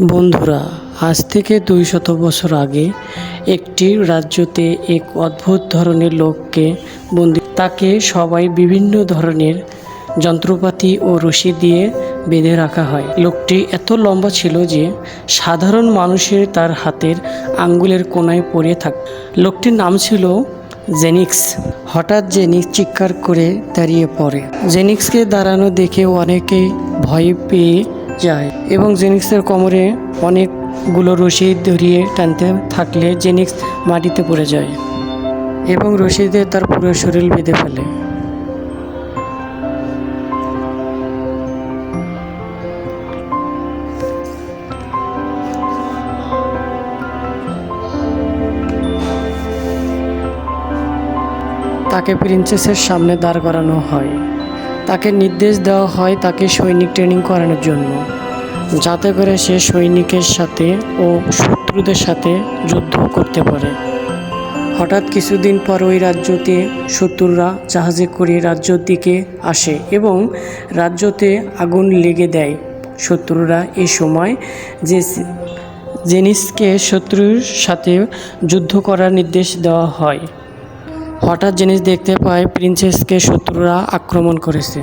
বন্ধুরা, আজ থেকে দুই শত বছর আগে একটি রাজ্যতে এক অদ্ভুত ধরনের লোককে বন্দি তাকে সবাই বিভিন্ন ধরনের যন্ত্রপাতি ও রশি দিয়ে বেঁধে রাখা হয়। লোকটি এত লম্বা ছিল যে সাধারণ মানুষের তার হাতের আঙ্গুলের কোনায় পড়ে থাক লোকটির নাম ছিল জেনিক্স। হঠাৎ জেনিক্স চিৎকার করে দাঁড়িয়ে পড়ে। জেনিক্সকে দাঁড়ানো দেখে অনেকেই ভয় পেয়ে যায় এবং জেনিক্সের কোমরে অনেকগুলো রশি ধরিয়ে টানতে থাকলে জেনিক্স মাটিতে পড়ে যায় এবং রশিদে তার পুরো শরীর বেঁধে ফেলে। তাকে প্রিন্সেসের সামনে দাঁড় করানো হয়। তাকে নির্দেশ দেওয়া হয় তাকে সৈনিক ট্রেনিং করানোর জন্য। যাতে করে সে সৈনিকের সাথে ও শত্রুদের সাথে যুদ্ধ করতে পারে। হঠাৎ কিছুদিন পর ওই রাজ্যতে শত্রুরা জাহাজে করে রাজ্যর দিকে আসে এবং রাজ্যতে আগুন লেগে দেয়। শত্রুরা এ সময় যে জেনিসকে শত্রুর সাথে যুদ্ধ করার নির্দেশ দেওয়া হয়। হঠাৎ জিনিস দেখতে পায় প্রিন্সেসকে শত্রুরা আক্রমণ করেছে।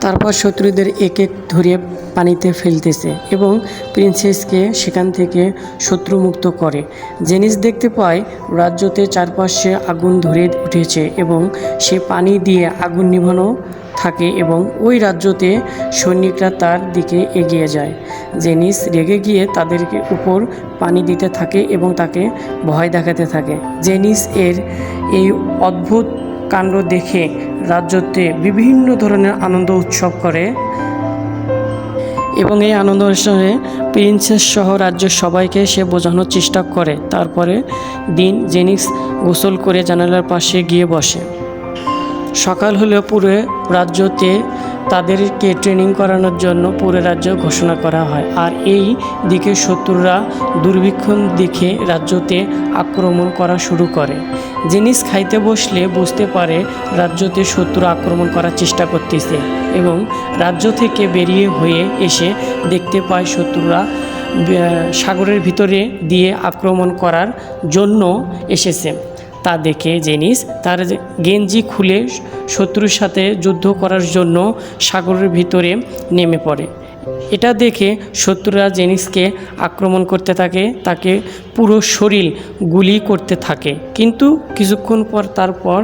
তারপর শত্রুদের এক এক ধরে পানিতে ফেলতেছে এবং প্রিন্সেসকে সেখান থেকে শত্রুমুক্ত করে। জেনিস দেখতে পায় রাজ্যতে চারপাশে আগুন ধরে উঠেছে এবং সে পানি দিয়ে আগুন নিভানো থাকে এবং ওই রাজ্যতে সৈনিকরা তার দিকে এগিয়ে যায়। জেনিস রেগে গিয়ে তাদেরকে উপর পানি দিতে থাকে এবং তাকে ভয় দেখাতে থাকে। জেনিস এর এই অদ্ভুত কাণ্ড দেখে রাজ্যতে বিভিন্ন ধরনের আনন্দ উৎসব করে এবং এই আনন্দ অনুষ্ঠানে প্রিন্সেস সহ রাজ্যের সবাইকে সে বোঝানোর চেষ্টা করে। তারপরে দিন জেনিক্স গোসল করে জানালার পাশে গিয়ে বসে। সকাল হলেও পুরো রাজ্যতে তাদেরকে ট্রেনিং করানোর জন্য পুরো রাজ্য ঘোষণা করা হয়। আর এই দিকে শত্রুরা দুর্ভিক্ষণ দেখে রাজ্যতে আক্রমণ করা শুরু করে। জিনিস খাইতে বসলে বুঝতে পারে রাজ্যতে শত্রু আক্রমণ করার চেষ্টা করতেছে এবং রাজ্য থেকে বেরিয়ে হয়ে এসে দেখতে পায় শত্রুরা সাগরের ভিতরে দিয়ে আক্রমণ করার জন্য এসেছে। তা দেখে জেনিস তার গেঞ্জি খুলে শত্রুর সাথে যুদ্ধ করার জন্য সাগরের ভিতরে নেমে পড়ে। এটা দেখে শত্রুরা জেনিসকে আক্রমণ করতে থাকে, তাকে পুরো শরীর গুলি করতে থাকে। কিন্তু কিছুক্ষণ পর তারপর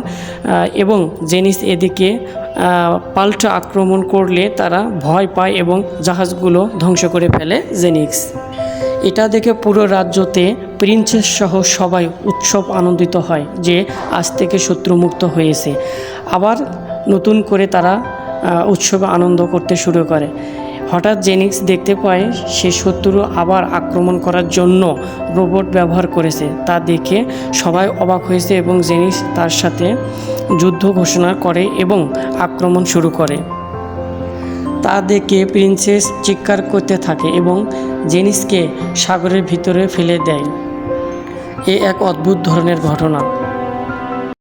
এবং জেনিস এদিকে পাল্টা আক্রমণ করলে তারা ভয় পায় এবং জাহাজগুলো ধ্বংস করে ফেলে জেনিক্স এটা দেখে পুরো রাজ্যতে প্রিন্সেস সহ সবাই উৎসব আনন্দিত হয় যে আজ থেকে শত্রুমুক্ত হয়েছে। আবার নতুন করে তারা উৎসবে আনন্দ করতে শুরু করে। হঠাৎ জেনিক্স দেখতে পায় সে শত্রু আবার আক্রমণ করার জন্য রোবট ব্যবহার করেছে। তা দেখে সবাই অবাক হয়েছে এবং জেনিক্স তার সাথে যুদ্ধ ঘোষণা করে এবং আক্রমণ শুরু করে। তা দেখে প্রিন্সেস চিৎকার করতে থাকে এবং জেনিসকে সাগরের ভিতরে ফেলে দেয়। এ এক অদ্ভুত ধরনের ঘটনা।